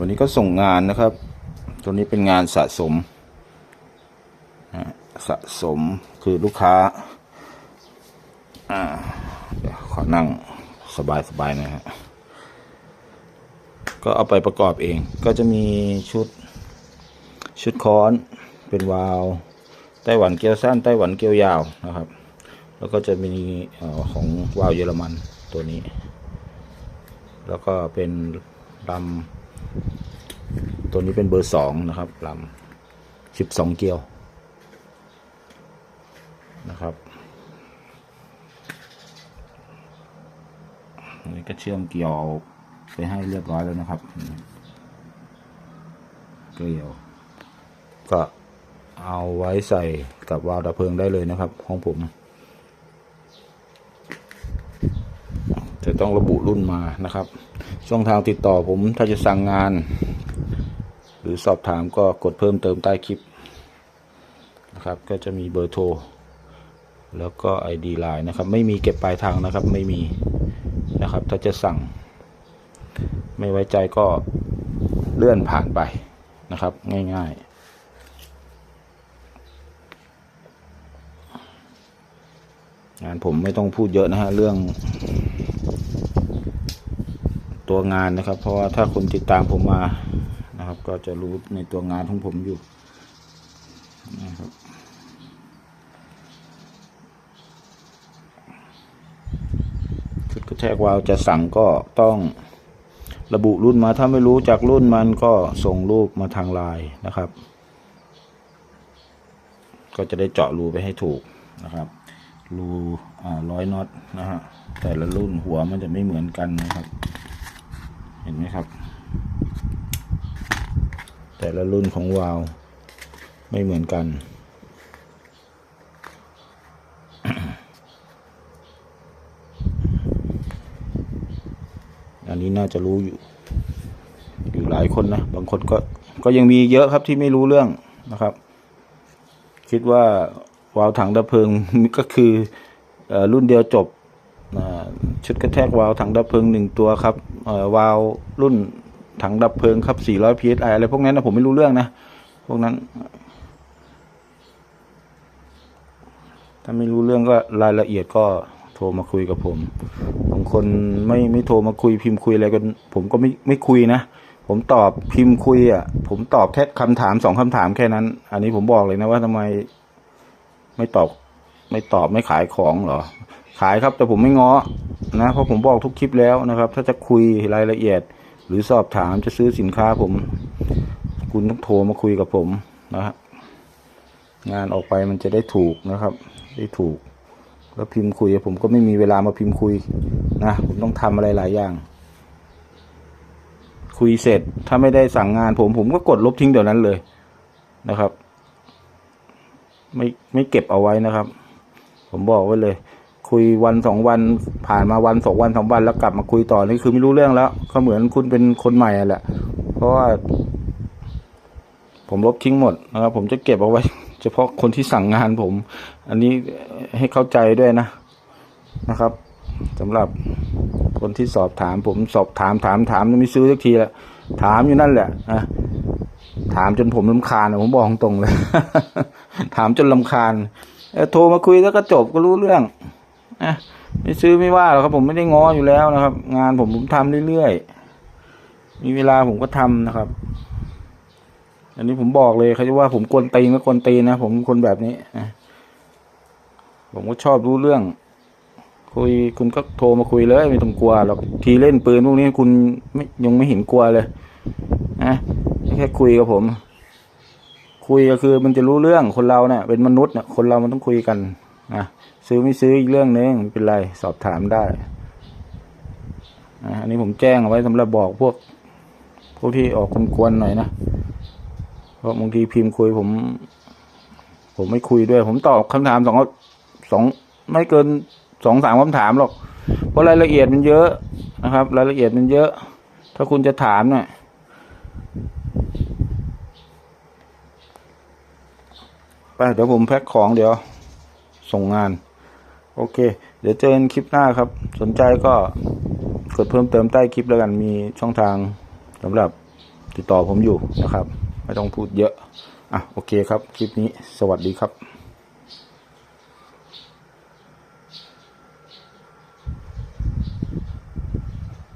วันนี้ก็ส่งงานนะครับ ตัวนี้เป็นงานสะสมสะสมคือลูกค้าอ่าเดี๋ยวขอนั่งสบายสบายๆนะฮะก็เอาไปประกอบเอง ก็จะมีชุดชุดค้อนเป็นวาวไต้หวันเกลียวสั้นไต้หวันเกลียวยาวนะครับ แล้วก็จะมีออของวาวเยอรมันตัวนี้ แล้วก็เป็นลำ ตัวนี้เป็นเบอร์สองนะครับลำสิบสองเกลียวนะครับนนี้ก็เชื่อมเกลียวไปให้เรียบร้อยแล้วนะครับ เกลียว ก็เอาไว้ใส่กับวาล์วดับเพลิงได้เลยนะครับของผม จะต้องระบุรุ่นมานะครับ ช่องทางติดต่อผมถ้าจะสั่งงาน หรือสอบถามก็กดเพิ่มเติมใต้คลิปนะครับ ก็จะมีเบอร์โทร แล้วก็ ID ไลน์นะครับ ไม่มีเก็บปลายทางนะครับ ไม่มีนะครับ ถ้าจะสั่ง ไม่ไว้ใจก็เลื่อนผ่านไปนะครับ ง่ายๆงานผมไม่ต้องพูดเยอะนะฮะ เรื่อง ตัวงานนะครับ เพราะว่าถ้าคนติดตามผมมานะครับ ก็จะรู้ในตัวงานของผมอยู่นะครับชุดกระแทกวาลจะสั่งก็ต้องระบุรุ่นมาถ้าไม่รู้จากรุ่นมันก็ส่งรูปมาทางไลน์นะครับ ก็จะได้เจาะรูไปให้ถูกนะครับ รูร้อยน็อตนะฮะแต่ละรุ่นหัวมันจะไม่เหมือนกันนะครับ ห็นไหมครับ แต่ละรุ่นของวาล์วไม่เหมือนกัน อันนี้น่าจะรู้อยู่ อยู่หลายคนนะ บางคนก็ก็ยังมีเยอะครับที่ไม่รู้เรื่องนะครับ คิดว่าวาล์วถังดับเพลิงก็คืออรุ่นเดียวจบ ชุดกระแทกวาล์วถังดับเพลิงหนึ่งตัวครับวาล์วรุ่นถังดับเพลิงครับ 400 psi อะไรพวกนั้นนะผมไม่รู้เรื่องนะ พวกนั้น ถ้าไม่รู้เรื่องก็รายละเอียดก็โทรมาคุยกับผมบางคนไม่ไม่โทรมาคุยพิมพ์คุยอะไรกัน ผมก็ไม่ไม่คุยนะ ผมตอบพิมพ์คุยอะ ผมตอบแค่คำถามสองคำถามแค่นั้น อันนี้ผมบอกเลยนะว่าทำไม ไม่ตอบ ไม่ตอบไม่ขายของเหรอ ขายครับแต่ผมไม่ง้อนะเพราะผมบอกทุกคลิปแล้วนะครับ ถ้าจะคุยรายละเอียด หรือสอบถามจะซื้อสินค้าผม คุณต้องโทรมาคุยกับผมนะฮะงานออกไปมันจะได้ถูกนะครับ ได้ถูก แล้วพิมพ์คุยผมก็ไม่มีเวลามาพิมพ์คุยนะผมต้องทำอะไรหลายอย่าง คุยเสร็จถ้าไม่ได้สั่งงานผม ผมก็กดลบทิ้งเดี๋ยวนั้นเลยนะครับ ไม่ไม่เก็บเอาไว้นะครับ ผมบอกไว้เลย คุยวันสองวันผ่านมาวันสองวันสองวันแล้วกลับมาคุยต่อนี่คือไม่รู้เรื่องแล้วก็เหมือนคุณเป็นคนใหม่อะแหละ เพราะว่า ผมลบทิ้งหมดนะครับ ผมจะเก็บเอาไว้ เฉพาะคนที่สั่งงานผม อันนี้ให้เข้าใจด้วยนะนะครับสำหรับคนที่สอบถาม ผมสอบถามถามถามไม่ซื้อสักทีละถามอยู่นั่นแหละนะถามจนผมลำคาญผมบอกตรงเลย ถามจนลำคาญโทรมาคุยแล้วก็จบก็รู้เรื่อง นะไม่ซื้อไม่ว่าหรอกครับ ผมไม่ได้ง้ออยู่แล้วนะครับ งานผมผมทำเรื่อยๆมีเวลาผมก็ทำนะครับ อันนี้ผมบอกเลยเขาจะว่าผมกวนตีนก็กวนตีนนะผมคนแบบนี้นะผมก็ชอบรู้เรื่อง คุยคุณก็โทรมาคุยเลยไม่ต้องกลัวหรอกทีเล่นปืนพวกนี้คุณไม่ยังไม่เห็นกลัวเลยนะแค่คุยกับผม คุยก็คือมันจะรู้เรื่องคนเราเนี่ยเป็นมนุษย์เนี่ยคนเรามันต้องคุยกัน นะซื้อไม่ซื้ออีกเรื่องหนึงไม่เป็นไรสอบถามได้นะอันนี้ผมแจ้งเอาไว้สำหรับบอกพวก พวกที่ออกกวนๆหน่อยนะเพราะบางทีพิมพ์คุยผม ผมไม่คุยด้วย ผมตอบคำถามสองสองไม่เกินสองสามคำถามหรอก เพราะรายละเอียดมันเยอะนะครับ รายละเอียดมันเยอะ ถ้าคุณจะถามเนี่ยไปเดี๋ยวผมแพ็คของเดี๋ยว ส่งงาน โอเค เดี๋ยวเจอกันคลิปหน้าครับ สนใจก็กดเพิ่มเติมใต้คลิปแล้วกันมีช่องทางสำหรับติดต่อผมอยู่นะครับ ไม่ต้องพูดเยอะ อะ โอเคครับ คลิปนี้สวัสดีครับ